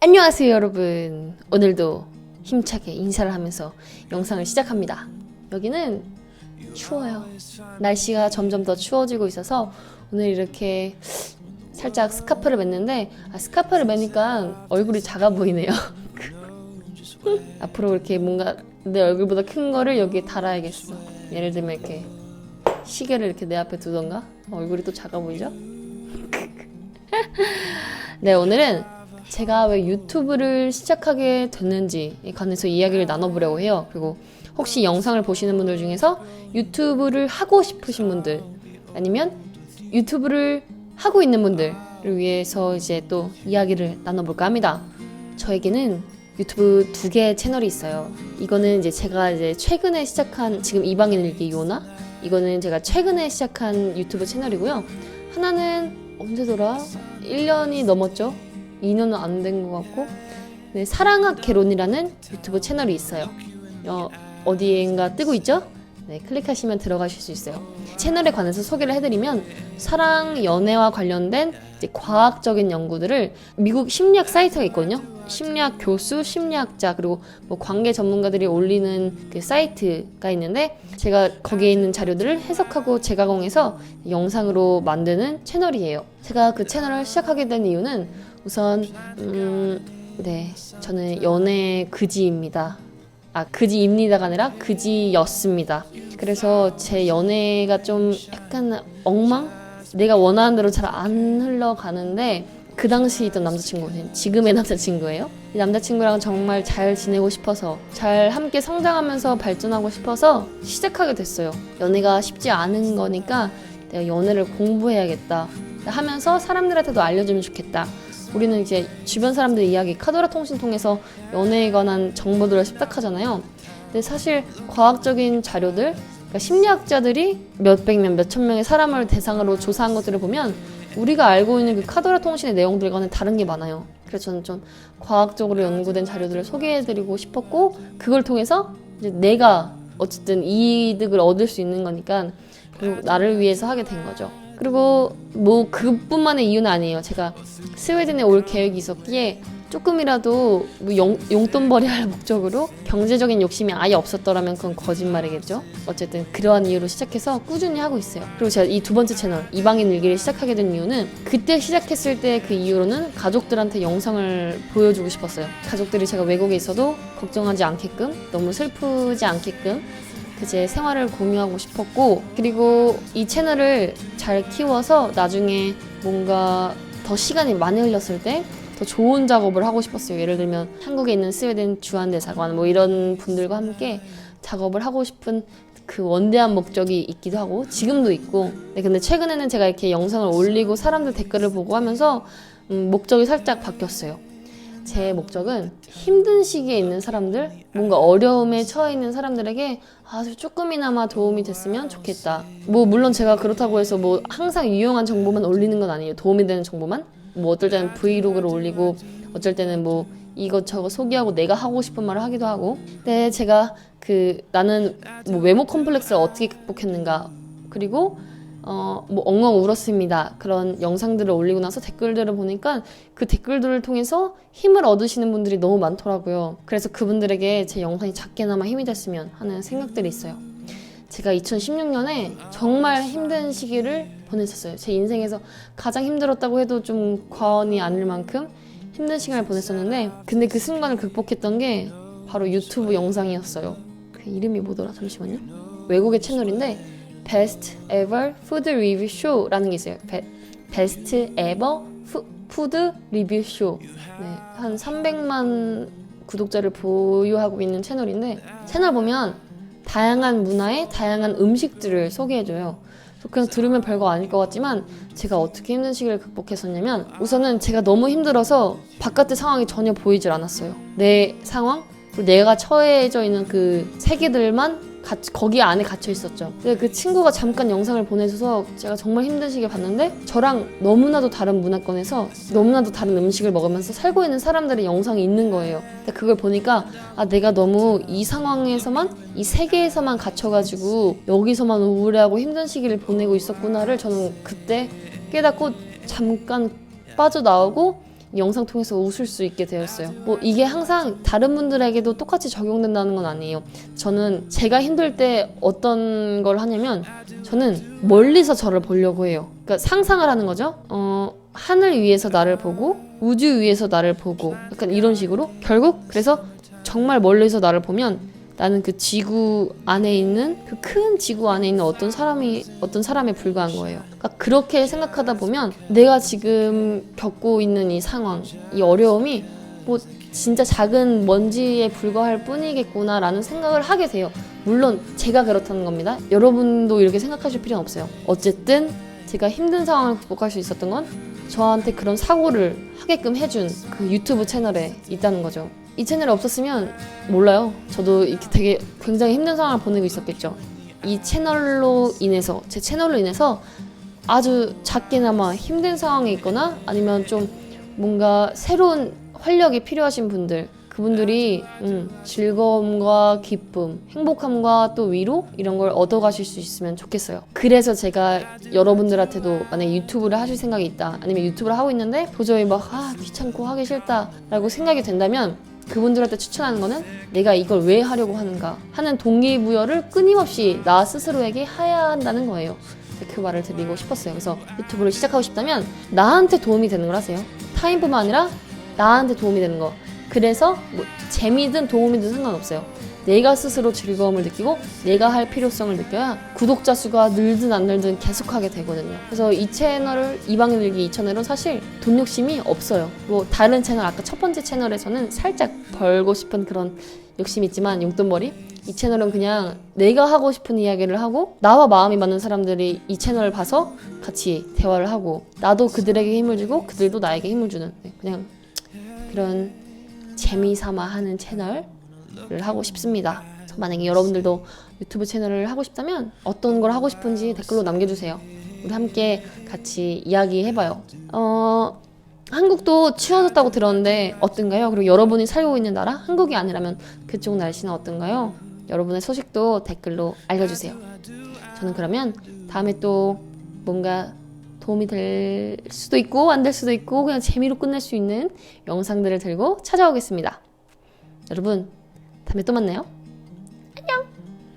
안녕하세요 여러분. 오늘도 힘차게 인사를 하면서 영상을 시작합니다. 여기는 추워요. 날씨가 점점 더 추워지고 있어서 오늘 이렇게 살짝 스카프를 맸는데 아, 스카프를 매니까 얼굴이 작아 보이네요. 앞으로 이렇게 뭔가 내 얼굴보다 큰 거를 여기에 달아야겠어. 예를 들면 이렇게 시계를 이렇게 내 앞에 두던가? 얼굴이 또 작아 보이죠? 네 오늘은 제가 왜 유튜브를 시작하게 됐는지에 관해서 이야기를 나눠보려고 해요. 그리고 혹시 영상을 보시는 분들 중에서 유튜브를 하고 싶으신 분들 아니면 유튜브를 하고 있는 분들을 위해서 이제 또 이야기를 나눠볼까 합니다. 저에게는 유튜브 두 개의 채널이 있어요. 이거는 이제 제가 이제 최근에 시작한 지금 이방인 일기 요나 이거는 제가 최근에 시작한 유튜브 채널이고요. 하나는 언제더라? 1년이 넘었죠? 2년은 안 된 것 같고 네, 사랑학 개론이라는 유튜브 채널이 있어요. 어, 어디엔가 뜨고 있죠? 네, 클릭하시면 들어가실 수 있어요. 채널에 관해서 소개를 해드리면 사랑 연애와 관련된 과학적인 연구들을 미국 심리학 사이트가 있거든요. 심리학 교수, 심리학자 그리고 뭐 관계 전문가들이 올리는 그 사이트가 있는데 제가 거기에 있는 자료들을 해석하고 재가공해서 영상으로 만드는 채널이에요. 제가 그 채널을 시작하게 된 이유는 우선 음, 네 저는 연애 그지입니다. 아 그지입니다가 아니라 그지였습니다. 그래서 제 연애가 좀 약간 엉망? 내가 원하는 대로 잘 안 흘러가는데 그 당시 있던 남자친구는 지금의 남자친구예요. 이 남자친구랑 정말 잘 지내고 싶어서 잘 함께 성장하면서 발전하고 싶어서 시작하게 됐어요. 연애가 쉽지 않은 거니까 내가 연애를 공부해야겠다 하면서 사람들한테도 알려주면 좋겠다. 우리는 이제 주변 사람들 이야기 카더라 통신 통해서 연애에 관한 정보들을 습득하잖아요. 근데 사실 과학적인 자료들, 그러니까 심리학자들이 몇백 명, 몇천 명의 사람을 대상으로 조사한 것들을 보면 우리가 알고 있는 그 카더라 통신의 내용들과는 다른 게 많아요. 그래서 저는 좀 과학적으로 연구된 자료들을 소개해드리고 싶었고 그걸 통해서 이제 내가 어쨌든 이득을 얻을 수 있는 거니까 그리고 나를 위해서 하게 된 거죠. 그리고 뭐 그뿐만의 이유는 아니에요. 제가 스웨덴에 올 계획이 있었기에 조금이라도 뭐 용, 용돈벌이 할 목적으로 경제적인 욕심이 아예 없었더라면 그건 거짓말이겠죠. 어쨌든 그러한 이유로 시작해서 꾸준히 하고 있어요. 그리고 제가 이 두 번째 채널 이방인 일기를 시작하게 된 이유는 그때 시작했을 때 그 이후로는 가족들한테 영상을 보여주고 싶었어요. 가족들이 제가 외국에 있어도 걱정하지 않게끔 너무 슬프지 않게끔 그 제 생활을 공유하고 싶었고 그리고 이 채널을 잘 키워서 나중에 뭔가 더 시간이 많이 흘렸을 때 더 좋은 작업을 하고 싶었어요. 예를 들면 한국에 있는 스웨덴 주한대사관 뭐 이런 분들과 함께 작업을 하고 싶은 그 원대한 목적이 있기도 하고 지금도 있고 네, 근데 최근에는 제가 이렇게 영상을 올리고 사람들 댓글을 보고 하면서 음, 목적이 살짝 바뀌었어요. 제 목적은 힘든 시기에 있는 사람들, 뭔가 어려움에 처해 있는 사람들에게 아주 조금이나마 도움이 됐으면 좋겠다. 뭐 물론 제가 그렇다고 해서 뭐 항상 유용한 정보만 올리는 건 아니에요. 도움이 되는 정보만. 뭐 어떨 때는 브이로그를 올리고 어쩔 때는 뭐 이것저것 소개하고 내가 하고 싶은 말을 하기도 하고. 근데 제가 그 나는 뭐 외모 컴플렉스를 어떻게 극복했는가 그리고 어, 뭐 엉엉 울었습니다. 그런 영상들을 올리고 나서 댓글들을 보니까 그 댓글들을 통해서 힘을 얻으시는 분들이 너무 많더라고요. 그래서 그분들에게 제 영상이 작게나마 힘이 됐으면 하는 생각들이 있어요. 제가 2016년에 정말 힘든 시기를 보냈었어요. 제 인생에서 가장 힘들었다고 해도 좀 과언이 아닐 만큼 힘든 시간을 보냈었는데 근데 그 순간을 극복했던 게 바로 유튜브 영상이었어요. 그 이름이 뭐더라? 잠시만요. 외국의 채널인데 Best Ever Food Review Show라는 게 있어요. Be, Best Ever 푸, Food Review Show. 네, 한 300만 구독자를 보유하고 있는 채널인데 채널 보면 다양한 문화의 다양한 음식들을 소개해줘요. 그냥 들으면 별거 아닐 것 같지만 제가 어떻게 힘든 시기를 극복했었냐면 우선은 제가 너무 힘들어서 바깥의 상황이 전혀 보이질 않았어요. 내 상황 그리고 내가 처해져 있는 그 세계들만 갇- 거기 안에 갇혀 있었죠. 그 친구가 잠깐 영상을 보내줘서 제가 정말 힘든 시기에 봤는데 저랑 너무나도 다른 문화권에서 너무나도 다른 음식을 먹으면서 살고 있는 사람들의 영상이 있는 거예요. 근데 그걸 보니까 아 내가 너무 이 상황에서만 이 세계에서만 갇혀가지고 여기서만 우울해하고 힘든 시기를 보내고 있었구나를 저는 그때 깨닫고 잠깐 빠져나오고 이 영상 통해서 웃을 수 있게 되었어요. 뭐 이게 항상 다른 분들에게도 똑같이 적용된다는 건 아니에요. 저는 제가 힘들 때 어떤 걸 하냐면 저는 멀리서 저를 보려고 해요. 그러니까 상상을 하는 거죠. 어, 하늘 위에서 나를 보고 우주 위에서 나를 보고 약간 이런 식으로 결국 그래서 정말 멀리서 나를 보면 나는 그 지구 안에 있는 그 큰 지구 안에 있는 어떤 사람이 어떤 사람에 불과한 거예요. 그러니까 그렇게 생각하다 보면 내가 지금 겪고 있는 이 상황, 이 어려움이 뭐 진짜 작은 먼지에 불과할 뿐이겠구나라는 생각을 하게 돼요. 물론 제가 그렇다는 겁니다. 여러분도 이렇게 생각하실 필요는 없어요. 어쨌든 제가 힘든 상황을 극복할 수 있었던 건 저한테 그런 사고를 하게끔 해준 그 유튜브 채널에 있다는 거죠. 이 채널이 없었으면 몰라요. 저도 이렇게 되게 굉장히 힘든 상황을 보내고 있었겠죠. 이 채널로 인해서 제 채널로 인해서 아주 작게나마 힘든 상황에 있거나 아니면 좀 뭔가 새로운 활력이 필요하신 분들 그분들이 음, 즐거움과 기쁨, 행복함과 또 위로 이런 걸 얻어가실 수 있으면 좋겠어요. 그래서 제가 여러분들한테도 만약에 유튜브를 하실 생각이 있다 아니면 유튜브를 하고 있는데 도저히 막 아, 귀찮고 하기 싫다라고 생각이 된다면 그분들한테 추천하는 거는 내가 이걸 왜 하려고 하는가 하는 동기부여를 끊임없이 나 스스로에게 해야 한다는 거예요. 그 말을 드리고 싶었어요. 그래서 유튜브를 시작하고 싶다면 나한테 도움이 되는 걸 하세요. 타인뿐만 아니라 나한테 도움이 되는 거. 그래서 뭐 재미든 도움이든 상관없어요. 내가 스스로 즐거움을 느끼고 내가 할 필요성을 느껴야 구독자 수가 늘든 안 늘든 계속하게 되거든요. 그래서 이 채널을 이방에 늘기 이 채널은 사실 돈 욕심이 없어요. 뭐 다른 채널 아까 첫 번째 채널에서는 살짝 벌고 싶은 그런 욕심이 있지만 용돈벌이 이 채널은 그냥 내가 하고 싶은 이야기를 하고 나와 마음이 맞는 사람들이 이 채널을 봐서 같이 대화를 하고 나도 그들에게 힘을 주고 그들도 나에게 힘을 주는 네, 그냥 그런 재미삼아 하는 채널 을 하고 싶습니다. 만약에 여러분들도 유튜브 채널을 하고 싶다면 어떤 걸 하고 싶은지 댓글로 남겨주세요. 우리 함께 같이 이야기해봐요. 어, 한국도 추워졌다고 들었는데 어떤가요? 그리고 여러분이 살고 있는 나라 한국이 아니라면 그쪽 날씨는 어떤가요? 여러분의 소식도 댓글로 알려주세요. 저는 그러면 다음에 또 뭔가 도움이 될 수도 있고 안 될 수도 있고 그냥 재미로 끝낼 수 있는 영상들을 들고 찾아오겠습니다. 여러분 다음에 또 만나요.